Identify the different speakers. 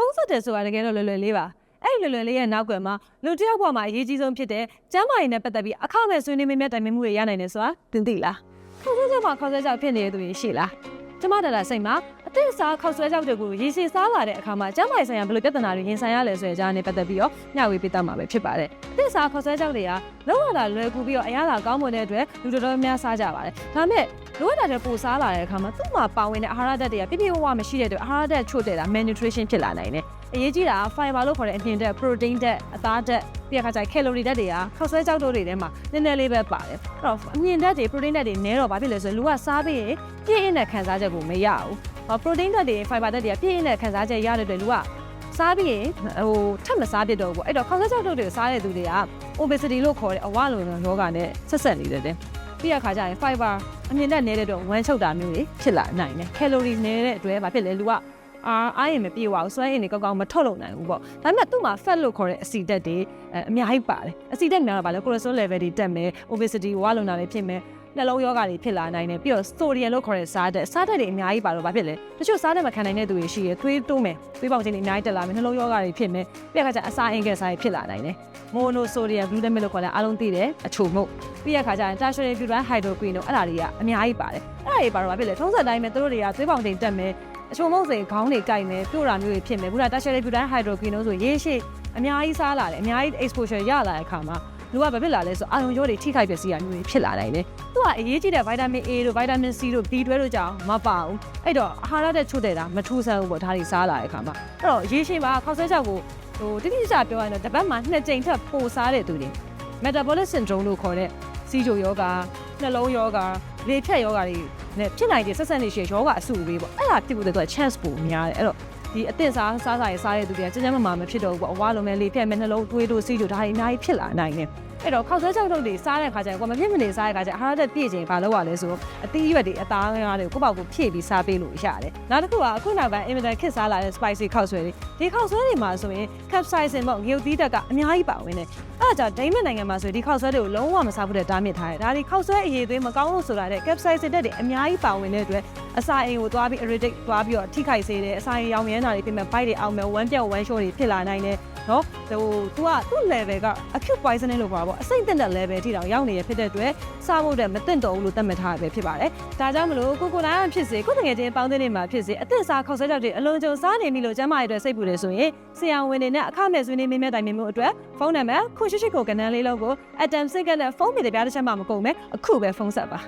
Speaker 1: ဖုန်းဆက်တယ်ဆိုတာတကယ်တော့လွယ်လွယ်လေးပါအဲ့ဒီလွယ်လွယ်လေးရဲ့နောက်ကွယ်မှာလူတစ်ယောက်ဘဝမှာအရေးကြီးဆုံးဖြစ်တဲ့ကျမ်းမာရေးနဲ့ပတ်သက်ပြီးအခမဲ့ဆွေးနွေးမင်းများတိုင်ပင်မှုတွေရနိုင်တယ်ဆိုတာသင်သိလားခေါင်းဆွဲကြောက်မှာခေါင်းဆွဲကြောက်ဖြစ်နေတဲ့သူတွေရှိလားကျမဒါလာစိတ်မှာ အသစ်စားခေါက်ဆွဲကြောက်တွေကိုရေရှည်စားလာတဲ့အခါမှာကျမ်းမာရေးဆိုင်ရာဘယ်လိုပြဿနာတွေရင်ဆိုင်ရလဲဆိုတဲ့အကြောင်းနဲ့ပတ်သက်ပြီးတော့မျှဝေပေးတတ်မှာပဲဖြစ်ပါတယ်အသစ်စားခေါက်ဆွဲကြောက်တွေကလုံးဝတာလွယ်ကူပြီးတော့အရသာကောင်းမွန်တဲ့အတွက်လူတော်တော်များများစားကြပါတယ်ဒါပေမဲ့လိုအပ်တာတဲ့ပိုစားလာတဲ့အခါမှာသူ့မှာပါဝင်တဲ့အာဟာရဓာတ်တွေကပြည့်ပြည့်ဝဝမရှိတဲ့အတွက်အာဟာရဓာတ်ချို့တဲ့တာ malnutrition ဖြစ်လာနိုင်တယ်အရေးကြီးတာက fiber လို့ခေါ်တဲ့အမြင့်ဓာတ် protein ဓာတ်အသားဓာတ်ပြီးတဲ့အခါကျ calorie ဓာတ်တွေကခောက်ဆွဲကြောက်တို့တွေထဲမှာနည်းနည်းလေးပဲပါတယ်အဲ့တော့အမြင့်ဓာတ်တွေ protein ဓာတ်တွေနည်းတော့ဘာဖြစ်လဲဆိုရင်လူကစားပြီးရင်ပြည့်အင်းတဲ့ခံစားချက်ကိုမရဘူး ဟော protein ဓာတ်တွေ fiber ဓာတ်တွေကပြည့်အင်းတဲ့ခံစားချက်ရတဲ့အတွက်လူကစားပြီးရင်ဟိုထပ်မစားဖြစ်တော့ဘူးအဲ့တော့ခောက်ဆွဲကြောက်တို့တွေကိုစားတဲ့သူတွေက obesity လို့ခေါ်တဲ့အဝလုံယောဂနဲ့ဆက်ဆက်နေတယ်တဲ့ပြီးတဲ့အခါကျရင် fiber အမြင့်ဓာတ်နည်းတဲ့အတွက်ဝမ်းချုပ်တာမျိုးတွေဖြစ်လာနိုင်တယ် calorie နည်းတဲ့အတွက်ဘာဖြစ်လဲလူကအာအားရင်မပြေပါဘူးစွမ်းအင်တွေကောင်းကောင်းမထုတ်လုပ်နိုင်ဘူးပေါ့ဒါပေမဲ့သူ့မှာ fat လို့ခေါ်တဲ့အဆီဓာတ်တွေအဲအများကြီးပါတယ်အဆီဓာတ်များတော့ဗာလဲ cholesterol level တွေတက်မယ် obesity ဝါလုံတာတွေဖြစ်မယ် နှလုံးယောဂတွေဖြစ်လာနိုင်တယ်ပြီးတော့ sodium လို့ခေါ်တဲ့စားဓာတ်စားဓာတ်တွေအများကြီးပါတော့ဗာဖြစ်လဲတချို့စားဓာတ်မခံနိုင်တဲ့သူတွေရှိရသွေးတိုးမယ်သွေးပေါင်ခြင်းတွေအများကြီးတက်လာမယ်နှလုံးယောဂတွေဖြစ်မယ်ပြီးတဲ့အခါကျအစာအင်ကဲစားတွေဖြစ်လာနိုင်တယ် monosodium glutamate လို့ခေါ်တဲ့အားလုံးသိတယ်အချိုမှုပြီးတဲ့အခါကျရင် tertiary butyl hydroquinone တို့အဲ့ဒါတွေကအများကြီးပါတယ်အဲ့ဒါတွေပါတော့ဗာဖြစ်လဲထုံးစံတိုင်းပဲသူတို့တွေကသွေးပေါင်ခြင်းတက်မယ်အချိုမုံစိန်ခေါင်းတွေကြိုက်မယ်ပြို့တာမျိုးတွေဖြစ်မယ်ခုန tertiary butyl hydroquinone ဆိုရေရှည်အများကြီးစားလာတယ်အများကြီး exposure ရလာတဲ့အခါမှာ လူကဘာဖြစ်လာလဲဆိုအာယုံကြောတွေထိခိုက်ပျက်စီးရမျိုးတွေဖြစ်လာနိုင်တယ်။သူကအရေးကြီးတဲ့ vitamin A တို့ vitamin C တို့ B12 တို့ကြောင့်မပါဘူး။အဲ့တော့အာဟာရတဲ့ချို့တဲ့တာမထူးဆန်းဘူးပေါ့ဒါတွေစားလာတဲ့အခါမှာအဲ့တော့ရေရှည်ပါခောက်ဆွဲချက်ကိုဟိုတိတိကျကျပြောရရင်တော့တစ်ပတ်မှာနှစ်ကြိမ်ထက်ပိုစားတဲ့သူတွေ metabolic syndrome လို့ခေါ်တဲ့စီးချိုယောဂနှလုံးယောဂလေဖြတ်ယောဂတွေနဲ့ဖြစ်နိုင်တဲ့ဆက်ဆက်နေရှည်ယောဂအဆူတွေပေါ့အဲ့ဒါဖြစ်ဖို့တဲ့သူက chance ပိုများတယ်အဲ့တော့ ဒီအသင့်စားစားစားရစားတဲ့သူတွေကကျန်းကျန်းမာမာမဖြစ်တော့ဘူးပေါ့အဝါလုံးနဲ့လေဖြတ်မဲ့နှလုံးသွေးတို့စီးတို့ဒါတွေအများကြီးဖြစ်လာနိုင်တယ်အဲ့တော့ခောက်ဆွဲချောက်တို့တွေစားတဲ့ခါကျရင်ကိုမပြည့်မနေစားတဲ့ခါကျအာဟာရဓာတ်ပြည့်ခြင်းဘာလုပ်ရလဲဆိုတော့အသီးရွက်တွေအသားငါးတွေကိုကိုယ့်ဘောက်ကိုဖြည့်ပြီးစားပေးလို့ရတယ်နောက်တစ်ခုကအခုနောက်ပိုင်းအင်မတန်ခစ်စားလာတဲ့ spicy ခောက်ဆွဲတွေဒီခောက်ဆွဲတွေမှာဆိုရင် capsaicin ပေါ့ငရုတ်သီးဓာတ်ကအများကြီးပါဝင်တယ်အဲ့ဒါကြောင့်ဒိမတ်နိုင်ငံမှာဆိုဒီခောက်ဆွဲတွေကိုလုံးဝမစားဘူးတဲ့တားမြစ်ထားတယ်ဒါဒီခောက်ဆွဲအရေးသွေးမကောင်းလို့ဆိုတာတဲ့ capsaicin ဓာတ်တွေအများကြီးပါဝင်တဲ့အတွက်အစာအိမ်ကိုသွားပြီး irritate သွားပြီးတော့ထိခိုက်စေတယ်အစာအိမ်ရောင်ရမ်းတာတွေဖြစ်မဲ့ bite တွေအောင်မဲ့ဝမ်းပြောက်ဝမ်းလျှောတွေဖြစ်လာနိုင်တယ်နော်ဟို तू ကသူ့ level က acute poisoning လို့ပြောတာပေါ့အစိမ့်တက်တဲ့ level ထိတောင်ရောက်နေရဖြစ်တဲ့အတွက်စားဖို့တဲ့မတင်တော်ဘူးလို့သတ်မှတ်ထားရပဲဖြစ်ပါတယ်ဒါကြောင့်မလို့ကိုကိုနိုင်ဖြစ်စေကိုတငယ်ချင်းပေါင်းတဲ့နေမှာဖြစ်စေအသက်စားခောက်ဆွဲကြောက်တွေအလွန်ကြုံစားနေပြီလို့ကျမ်းမာရေးအတွက်စိတ်ပူတယ်ဆိုရင်ဆရာဝန်တွေနဲ့အခမဲ့ဆွေးနွေးမင်းမဲ့တိုင်ပင်မှုအတွက်ဖုန်းနံပါတ်ခုရှိရှိကိုကနန်းလေးလုံးကို atom စိတ်ကနဲ့ဖုန်းမြေတပြားတစ်ချက်မှမကုန်ပဲအခုပဲဖုန်းဆက်ပါ